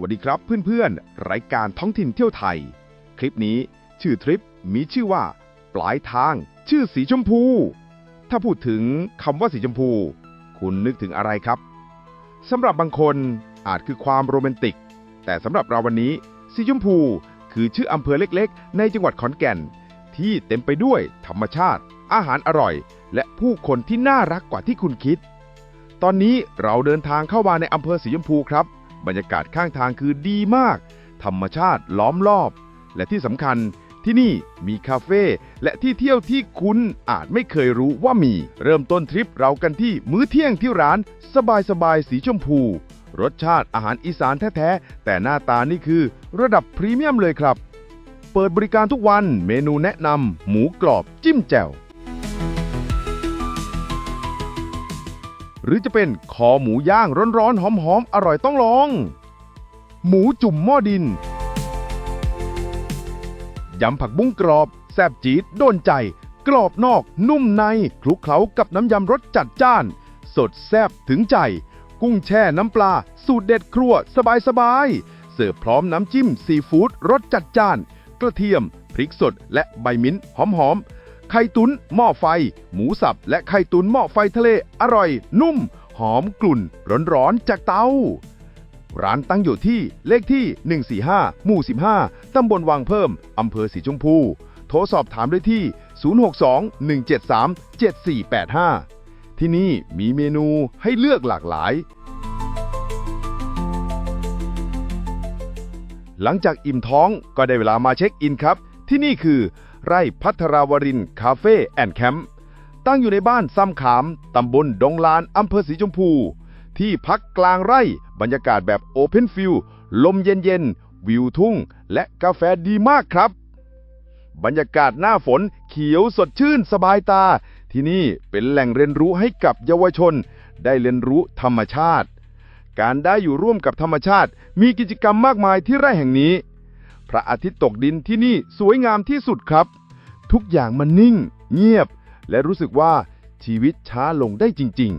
วัสดีครับเพื่อนๆ รายการท้องถิ่นเที่ยวไทย คลิปนี้ชื่อทริปมีชื่อว่า ปลายทาง ชื่อสีชมพู ถ้าพูดถึงคำว่าสีชมพู คุณนึกถึงอะไรครับสำหรับบางคนอาจคือความโรแมนติก แต่สำหรับเราวันนี้ สีชมพู คือชื่ออำเภอเล็กๆ ในจังหวัดขอนแก่น ที่เต็มไปด้วยธรรมชาติ อาหารอร่อย และผู้คนที่น่ารักกว่าที่คุณคิด ตอนนี้เราเดินทางเข้ามาในอำเภอสีชมพูครับ บรรยากาศข้างทางคือดีมาก ธรรมชาติล้อมรอบ และที่สำคัญที่นี่มีคาเฟ่และที่เที่ยวที่คุณอาจไม่เคยรู้ว่ามี เริ่มต้นทริปเรากันที่มื้อเที่ยงที่ร้าน สบายสบายๆสีชมพู รสชาติอาหารอีสานแท้ๆ แต่หน้าตานี่คือระดับพรีเมียมเลยครับ เปิดบริการทุกวันเมนูแนะนำหมูกรอบจิ้มแจ่ว หรือจะเป็นคอหมูย่างร้อนๆหอมๆอร่อยต้องลอง หมูจุ่มหม้อดินยำผักบุ้งกรอบ แซบจีดโดนใจ กรอบนอกนุ่มในคลุกเคล้ากับน้ำยำรสจัดจ้าน สดแซบถึงใจ กุ้งแช่น้ำปลา สูตรเด็ดครัวสบายๆเสิร์ฟพร้อมน้ำจิ้มซีฟู้ดรสจัดจ้าน กระเทียม พริกสดและใบมิ้นท์หอมๆ ไข่ตุนหม้อไฟ หมูสับ และไข่ตุนหม้อไฟทะเล อร่อย นุ่ม หอมกลุ่น ร้อนๆ จากเตา ร้านตั้งอยู่ที่เลขที่ 145 หมู่ 15 ตำบลวังเพิ่ม อำเภอสีชมพู โทรสอบถามได้ที่ 062 173 7485 ที่นี่มีเมนูให้เลือกหลากหลายหลังจากอิ่มท้องก็ได้เวลามาเช็คอินครับ ที่นี่คือ ไร่พัทราวรินคาเฟ่แอนด์แคมป์ตั้งอยู่ในบ้านซ้ำขาม ตำบลดงลานอำเภอสีชมพู ที่พักกลางไร่บรรยากาศแบบโอเพนฟิลลมเย็นๆ วิวทุ่ง และกาแฟดีมากครับ บรรยากาศหน้าฝนเขียวสดชื่นสบายตา ที่นี่เป็นแหล่งเรียนรู้ให้กับเยาวชน ได้เรียนรู้ธรรมชาติ การได้อยู่ร่วมกับธรรมชาติ มีกิจกรรมมากมายที่ไร่แห่งนี้ พระอาทิตย์ตกดินที่นี่สวยงามที่สุดครับ ทุกอย่างมันนิ่ง เงียบ และรู้สึกว่าชีวิตช้าลงได้จริง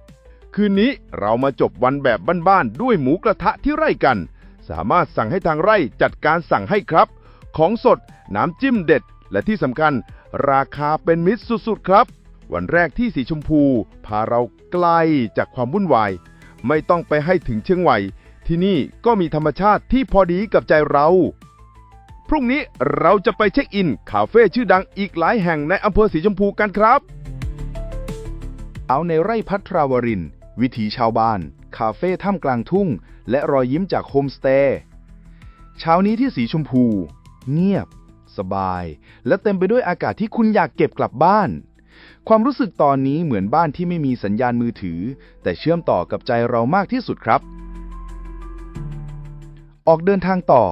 ๆ คืนนี้เรามาจบวันแบบบ้านๆด้วยหมูกระทะที่ไร่กัน สามารถสั่งให้ทางไร่จัดการสั่งให้ครับ ของสดน้ำจิ้มเด็ด และที่สำคัญ ราคาเป็นมิตรสุดๆครับ วันแรกที่สีชมพู พาเราไกลจากความวุ่นวาย ไม่ต้องไปให้ถึงเชียงใหม่ที่นี่ก็มีธรรมชาติที่พอดีกับใจเรา รุ่งนี้เราจะไปเช็คอิน คาเฟ่ชื่อดังอีกหลายแห่งในอำเภอสีชมพูกันครับ เอาในไร่พัทราวริน วิถีชาวบ้าน คาเฟ่ท่ามกลางทุ่ง และรอยยิ้มจากโฮมสเตย์เช้านี้ที่สีชมพู เงียบ สบาย และเต็มไปด้วยอากาศที่คุณอยากเก็บกลับบ้าน ความรู้สึกตอนนี้เหมือนบ้านที่ไม่มีสัญญาณมือถือ แต่เชื่อมต่อกับใจเรามากที่สุดครับ ออกเดินทางต่อ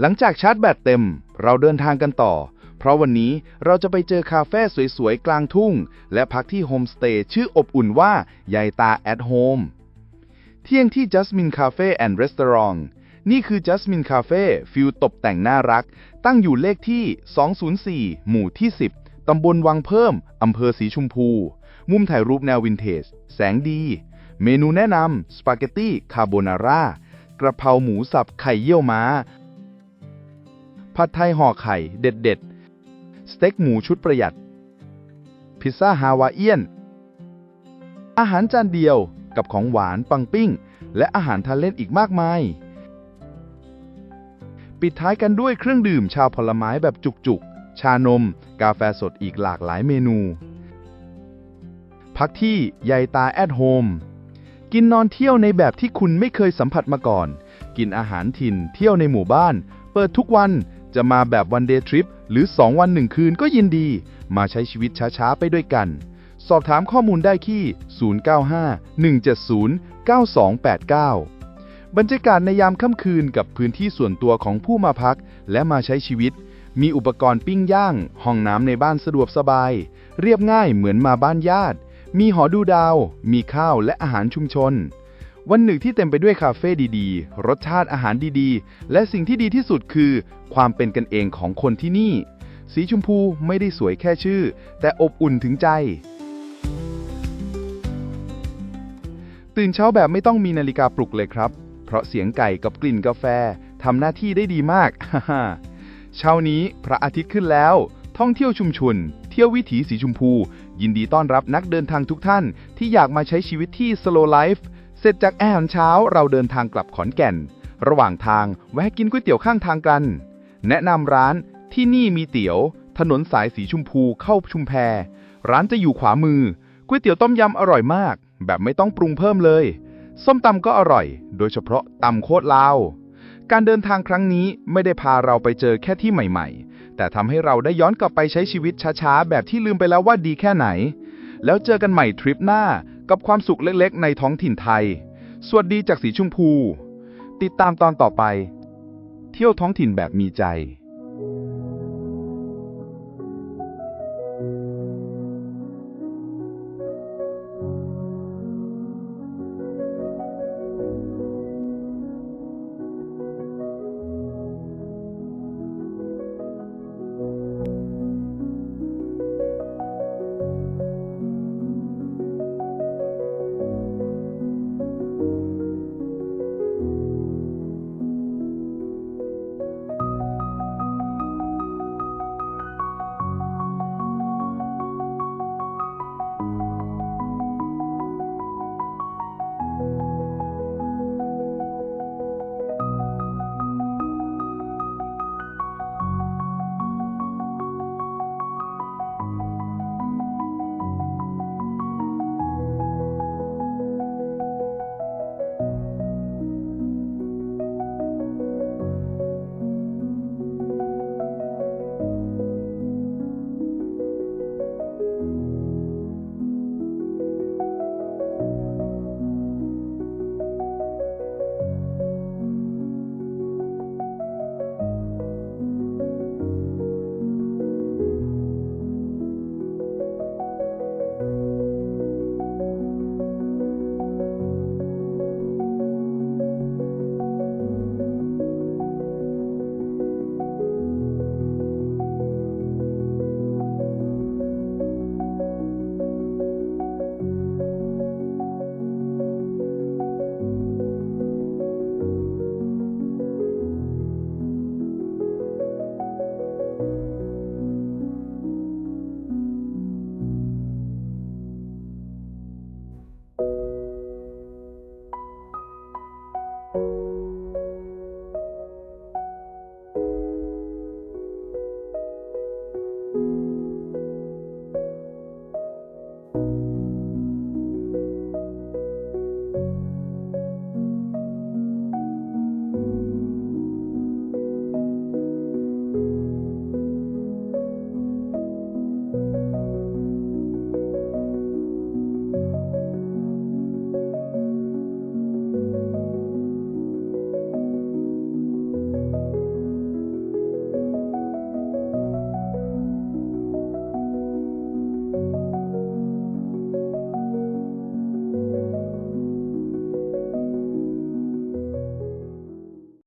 หลังจากชาร์จแบตเต็ม เราเดินทางกันต่อ เพราะวันนี้เราจะไปเจอคาเฟ่สวยๆ กลางทุ่ง และพักที่โฮมสเตย์ชื่ออบอุ่นว่ายายตาแอทโฮมเที่ยงที่ Jasmine Cafe and Restaurant นี่คือ Jasmine Cafe ฟิลตกแต่งน่ารัก ตั้งอยู่เลขที่ 204 หมู่ที่ 10 ตำบลวังเพิ่ม อำเภอสีชมพู มุมถ่ายรูปแนววินเทจ แสงดี เมนูแนะนำ สปาเกตตี้คาโบนาร่ากระเพราหมูสับไข่เยี่ยวม้า ผัดไทยห่อไข่เด็ดๆ สเต็กหมูชุดประหยัด พิซซ่าฮาวาเอียน อาหารจานเดียวกับของหวานปังปิ้ง และอาหารทานเล่นอีกมากมาย ปิดท้ายกันด้วยเครื่องดื่มชาวผลไม้แบบจุกๆ ชานม กาแฟสดอีกหลากหลายเมนู พักที่ยายตาแอทโฮมกินนอนเที่ยวในแบบที่คุณไม่เคยสัมผัสมาก่อน กินอาหารถิ่นเที่ยวในหมู่บ้าน เปิดทุกวัน จะมาแบบวันเดย์ทริปหรือ 2 วัน 1 คืนก็ยินดี มาใช้ชีวิตช้าๆ ไปด้วยกัน สอบถามข้อมูลได้ที่ 095-170-9289 บรรยากาศในยามค่ำคืนกับพื้นที่ส่วนตัวของผู้มาพัก และมาใช้ชีวิต มีอุปกรณ์ปิ้งย่าง ห้องน้ำในบ้านสะดวกสบาย เรียบง่ายเหมือนมาบ้านญาติ มีหอดูดาว มีข้าวและอาหารชุมชน วันหนึ่งที่เต็มไปด้วยคาเฟ่ดีๆ รสชาติอาหารดีๆ และสิ่งที่ดีที่สุดคือ ความเป็นกันเองของคนที่นี่ สีชมพูไม่ได้สวยแค่ชื่อ แต่อบอุ่นถึงใจ ตื่นเช้าแบบไม่ต้องมีนาฬิกาปลุกเลยครับ เพราะเสียงไก่กับกลิ่นกาแฟทำหน้าที่ได้ดีมากเช้านี้พระอาทิตย์ขึ้นแล้ว ท่องเที่ยวชุมชน เที่ยววิถีสีชมพู ยินดีต้อนรับนักเดินทางทุกท่านที่อยากมาใช้ชีวิตที่ slow life ร็จจากอาหารเช้าเราเดินทางกลับขอนแก่น ระหว่างทางแวะกินก๋วยเตี๋ยวข้างทางกัน แนะนำร้านที่นี่มีเตี๋ยว ถนนสายสีชมพูเข้าชุมแพ ร้านจะอยู่ขวามือก๋วยเตี๋ยวต้มยำอร่อยมาก แบบไม่ต้องปรุงเพิ่มเลย ส้มตำก็อร่อย โดยเฉพาะตำโคตรลาว การเดินทางครั้งนี้ไม่ได้พาเราไปเจอแค่ที่ใหม่ ๆ แต่ทำให้เราได้ย้อนกลับไปใช้ชีวิตช้าๆ แบบที่ลืมไปแล้วว่าดีแค่ไหน แล้วเจอกันใหม่ทริปหน้า กับความสุขเล็กๆ ในท้องถิ่นไทย สวัสดีจากสีชมพู ติดตามตอนต่อไป เที่ยวท้องถิ่นแบบมีใจ